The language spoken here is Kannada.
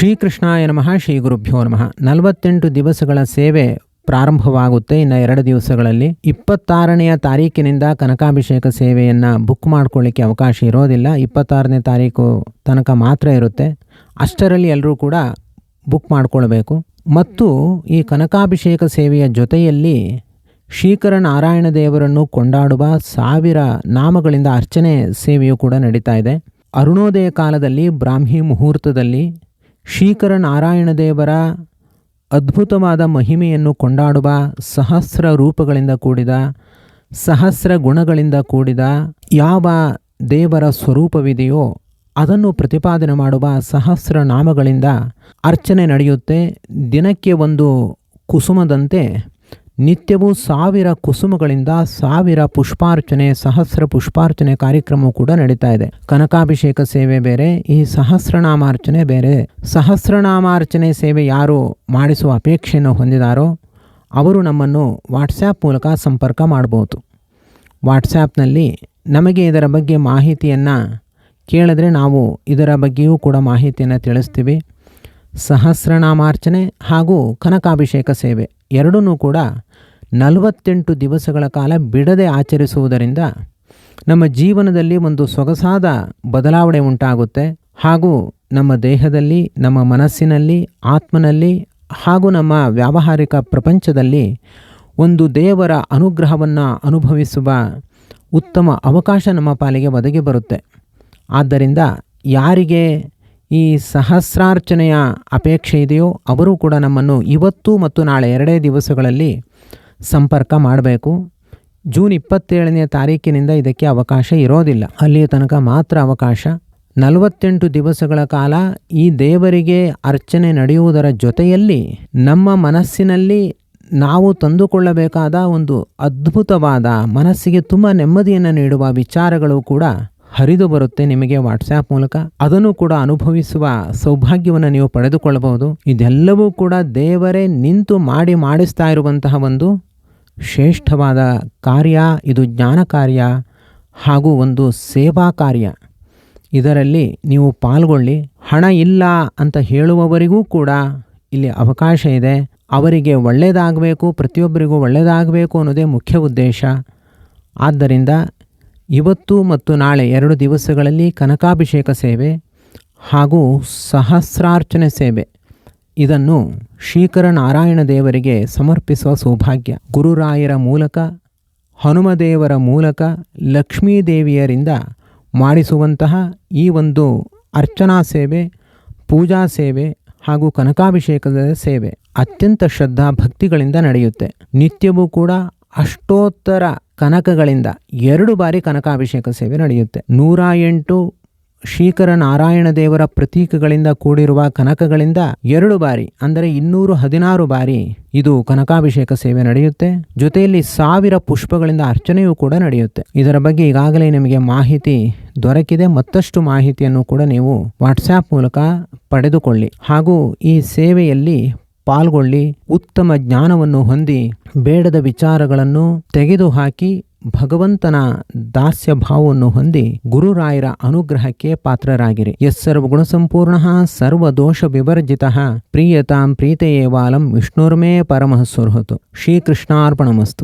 ಶ್ರೀಕೃಷ್ಣಾಯ ನಮಃ, ಶ್ರೀ ಗುರುಭ್ಯೋ ನಮಃ. ನಲವತ್ತೆಂಟು ದಿವಸಗಳ ಸೇವೆ ಪ್ರಾರಂಭವಾಗುತ್ತೆ. ಇನ್ನು ಎರಡು ದಿವಸಗಳಲ್ಲಿ ಇಪ್ಪತ್ತಾರನೆಯ ತಾರೀಕಿನಿಂದ ಕನಕಾಭಿಷೇಕ ಸೇವೆಯನ್ನು ಬುಕ್ ಮಾಡ್ಕೊಳ್ಳಿಕ್ಕೆ ಅವಕಾಶ ಇರೋದಿಲ್ಲ. ಇಪ್ಪತ್ತಾರನೇ ತಾರೀಕು ತನಕ ಮಾತ್ರ ಇರುತ್ತೆ. ಅಷ್ಟರಲ್ಲಿ ಎಲ್ಲರೂ ಕೂಡ ಬುಕ್ ಮಾಡಿಕೊಳ್ಬೇಕು. ಮತ್ತು ಈ ಕನಕಾಭಿಷೇಕ ಸೇವೆಯ ಜೊತೆಯಲ್ಲಿ ಶ್ರೀಕರ ನಾರಾಯಣ ದೇವರನ್ನು ಕೊಂಡಾಡುವ ಸಾವಿರ ನಾಮಗಳಿಂದ ಅರ್ಚನೆ ಸೇವೆಯು ಕೂಡ ನಡೀತಾ ಇದೆ. ಅರುಣೋದಯ ಕಾಲದಲ್ಲಿ ಬ್ರಾಹ್ಮಿ ಮುಹೂರ್ತದಲ್ಲಿ ಶ್ರೀಕರ ನಾರಾಯಣ ದೇವರ ಅದ್ಭುತವಾದ ಮಹಿಮೆಯನ್ನು ಕೊಂಡಾಡುವ ಸಹಸ್ರ ರೂಪಗಳಿಂದ ಕೂಡಿದ, ಸಹಸ್ರ ಗುಣಗಳಿಂದ ಕೂಡಿದ ಯಾವ ದೇವರ ಸ್ವರೂಪವಿದೆಯೋ ಅದನ್ನು ಪ್ರತಿಪಾದನೆ ಮಾಡುವ ಸಹಸ್ರ ನಾಮಗಳಿಂದ ಅರ್ಚನೆ ನಡೆಯುತ್ತೆ. ದಿನಕ್ಕೆ ಒಂದು ಕುಸುಮದಂತೆ ನಿತ್ಯವೂ ಸಾವಿರ ಕುಸುಮಗಳಿಂದ ಸಾವಿರ ಪುಷ್ಪಾರ್ಚನೆ, ಸಹಸ್ರ ಪುಷ್ಪಾರ್ಚನೆ ಕಾರ್ಯಕ್ರಮ ಕೂಡ ನಡೀತಾ ಇದೆ. ಕನಕಾಭಿಷೇಕ ಸೇವೆ ಬೇರೆ, ಈ ಸಹಸ್ರನಾಮಾರ್ಚನೆ ಬೇರೆ. ಸಹಸ್ರನಾಮಾರ್ಚನೆ ಸೇವೆ ಯಾರು ಮಾಡಿಸುವ ಅಪೇಕ್ಷೆಯನ್ನು ಹೊಂದಿದಾರೋ ಅವರು ನಮ್ಮನ್ನು ವಾಟ್ಸ್ಯಾಪ್ ಮೂಲಕ ಸಂಪರ್ಕ ಮಾಡ್ಬೋದು. ವಾಟ್ಸ್ಯಾಪ್ನಲ್ಲಿ ನಮಗೆ ಇದರ ಬಗ್ಗೆ ಮಾಹಿತಿಯನ್ನು ಕೇಳಿದ್ರೆ ನಾವು ಇದರ ಬಗ್ಗೆಯೂ ಕೂಡ ಮಾಹಿತಿಯನ್ನು ತಿಳಿಸ್ತೀವಿ. ಸಹಸ್ರನಾಮಾರ್ಚನೆ ಹಾಗೂ ಕನಕಾಭಿಷೇಕ ಸೇವೆ ಎರಡನ್ನೂ ಕೂಡ ನಲವತ್ತೆಂಟು ದಿವಸಗಳ ಕಾಲ ಬಿಡದೆ ಆಚರಿಸುವುದರಿಂದ ನಮ್ಮ ಜೀವನದಲ್ಲಿ ಒಂದು ಸೊಗಸಾದ ಬದಲಾವಣೆ ಉಂಟಾಗುತ್ತೆ. ಹಾಗೂ ನಮ್ಮ ದೇಹದಲ್ಲಿ, ನಮ್ಮ ಮನಸ್ಸಿನಲ್ಲಿ, ಆತ್ಮನಲ್ಲಿ ಹಾಗೂ ನಮ್ಮ ವ್ಯಾವಹಾರಿಕ ಪ್ರಪಂಚದಲ್ಲಿ ಒಂದು ದೇವರ ಅನುಗ್ರಹವನ್ನು ಅನುಭವಿಸುವ ಉತ್ತಮ ಅವಕಾಶ ನಮ್ಮ ಪಾಲಿಗೆ ಒದಗಿ ಬರುತ್ತೆ. ಆದ್ದರಿಂದ ಯಾರಿಗೆ ಈ ಸಹಸ್ರಾರ್ಚನೆಯ ಅಪೇಕ್ಷೆ ಇದೆಯೋ, ಅವರು ಕೂಡ ನಮ್ಮನ್ನು ಇವತ್ತು ಮತ್ತು ನಾಳೆ ಎರಡೇ ದಿವಸಗಳಲ್ಲಿ ಸಂಪರ್ಕ ಮಾಡಬೇಕು. ಜೂನ್ ಇಪ್ಪತ್ತೇಳನೇ ತಾರೀಕಿನಿಂದ ಇದಕ್ಕೆ ಅವಕಾಶ ಇರೋದಿಲ್ಲ. ಅಲ್ಲಿಯ ತನಕ ಮಾತ್ರ ಅವಕಾಶ. ನಲವತ್ತೆಂಟು ದಿವಸಗಳ ಕಾಲ ಈ ದೇವರಿಗೆ ಅರ್ಚನೆ ನಡೆಯುವುದರ ಜೊತೆಯಲ್ಲಿ ನಮ್ಮ ಮನಸ್ಸಿನಲ್ಲಿ ನಾವು ತಂದುಕೊಳ್ಳಬೇಕಾದ ಒಂದು ಅದ್ಭುತವಾದ, ಮನಸ್ಸಿಗೆ ತುಂಬ ನೆಮ್ಮದಿಯನ್ನು ನೀಡುವ ವಿಚಾರಗಳು ಕೂಡ ಹರಿದು ಬರುತ್ತೆ ನಿಮಗೆ ವಾಟ್ಸ್ಯಾಪ್ ಮೂಲಕ. ಅದನ್ನು ಕೂಡ ಅನುಭವಿಸುವ ಸೌಭಾಗ್ಯವನ್ನು ನೀವು ಪಡೆದುಕೊಳ್ಳಬಹುದು ಇದೆಲ್ಲವೂ ಕೂಡ ದೇವರೇ ನಿಂತು ಮಾಡಿ ಮಾಡಿಸ್ತಾ ಇರುವಂತಹ ಒಂದು ಶ್ರೇಷ್ಠವಾದ ಕಾರ್ಯ, ಇದು ಜ್ಞಾನ ಕಾರ್ಯ ಹಾಗೂ ಒಂದು ಸೇವಾ ಕಾರ್ಯ. ಇದರಲ್ಲಿ ನೀವು ಪಾಲ್ಗೊಳ್ಳಿ. ಹಣ ಇಲ್ಲ ಅಂತ ಹೇಳುವವರಿಗೂ ಕೂಡ ಇಲ್ಲಿ ಅವಕಾಶ ಇದೆ. ಅವರಿಗೆ ಒಳ್ಳೆಯದಾಗಬೇಕು ಪ್ರತಿಯೊಬ್ಬರಿಗೂ ಒಳ್ಳೆಯದಾಗಬೇಕು ಅನ್ನೋದೇ ಮುಖ್ಯ ಉದ್ದೇಶ. ಆದ್ದರಿಂದ ಇವತ್ತು ಮತ್ತು ನಾಳೆ ಎರಡು ದಿವಸಗಳಲ್ಲಿ ಕನಕಾಭಿಷೇಕ ಸೇವೆ ಹಾಗೂ ಸಹಸ್ರಾರ್ಚನೆ ಸೇವೆ. ಇದನ್ನು ಶ್ರೀಕರ ನಾರಾಯಣ ದೇವರಿಗೆ ಸಮರ್ಪಿಸುವ ಸೌಭಾಗ್ಯ. ಗುರುರಾಯರ ಮೂಲಕ, ಹನುಮದೇವರ ಮೂಲಕ, ಲಕ್ಷ್ಮೀದೇವಿಯರಿಂದ ಮಾಡಿಸುವಂತಹ ಈ ಒಂದು ಅರ್ಚನಾ ಸೇವೆ, ಪೂಜಾ ಸೇವೆ ಹಾಗೂ ಕನಕಾಭಿಷೇಕದ ಸೇವೆ ಅತ್ಯಂತ ಶ್ರದ್ಧಾ ಭಕ್ತಿಗಳಿಂದ ನಡೆಯುತ್ತೆ. ನಿತ್ಯವೂ ಕೂಡ ಅಷ್ಟೋತ್ತರ ಕನಕಗಳಿಂದ ಎರಡು ಬಾರಿ ಕನಕಾಭಿಷೇಕ ಸೇವೆ ನಡೆಯುತ್ತೆ. ನೂರ ಎಂಟು ಶ್ರೀಕರ ನಾರಾಯಣ ದೇವರ ಪ್ರತೀಕಗಳಿಂದ ಕೂಡಿರುವ ಕನಕಗಳಿಂದ ಎರಡು ಬಾರಿ, ಅಂದರೆ ಇನ್ನೂರು ಹದಿನಾರು ಬಾರಿ ಇದು ಕನಕಾಭಿಷೇಕ ಸೇವೆ ನಡೆಯುತ್ತೆ. ಜೊತೆಯಲ್ಲಿ ಸಾವಿರ ಪುಷ್ಪಗಳಿಂದ ಅರ್ಚನೆಯೂ ಕೂಡ ನಡೆಯುತ್ತೆ. ಇದರ ಬಗ್ಗೆ ಈಗಾಗಲೇ ನಿಮಗೆ ಮಾಹಿತಿ ದೊರಕಿದೆ. ಮತ್ತಷ್ಟು ಮಾಹಿತಿಯನ್ನು ಕೂಡ ನೀವು ವಾಟ್ಸ್ಆ್ಯಪ್ ಮೂಲಕ ಪಡೆದುಕೊಳ್ಳಿ. ಹಾಗೂ ಈ ಸೇವೆಯಲ್ಲಿ ಪಾಲ್ಗೊಳ್ಳಿ. ಉತ್ತಮ ಜ್ಞಾನವನ್ನು ಹೊಂದಿ ಬೇಡದ ವಿಚಾರಗಳನ್ನು ತೆಗೆದುಹಾಕಿ ಭಗವಂತನ ದಾಸ್ಯ ಭಾವವನ್ನು ಹೊಂದಿ ಗುರುರಾಯರ ಅನುಗ್ರಹಕ್ಕೆ ಪಾತ್ರರಾಗಿರಿ. ಎಸ್ ಸರ್ವಗುಣ ಸಂಪೂರ್ಣ ಸರ್ವದೋಷ ವಿವರ್ಜಿತ. ಪ್ರೀಯತಾಂ ಪ್ರೀತೆಯೇವಾಲಂ ವಿಷ್ಣುರ್ಮೇ ಪರಮಃ ಸುರ್ಹತು ಶ್ರೀಕೃಷ್ಣಾರ್ಪಣಮಸ್ತು.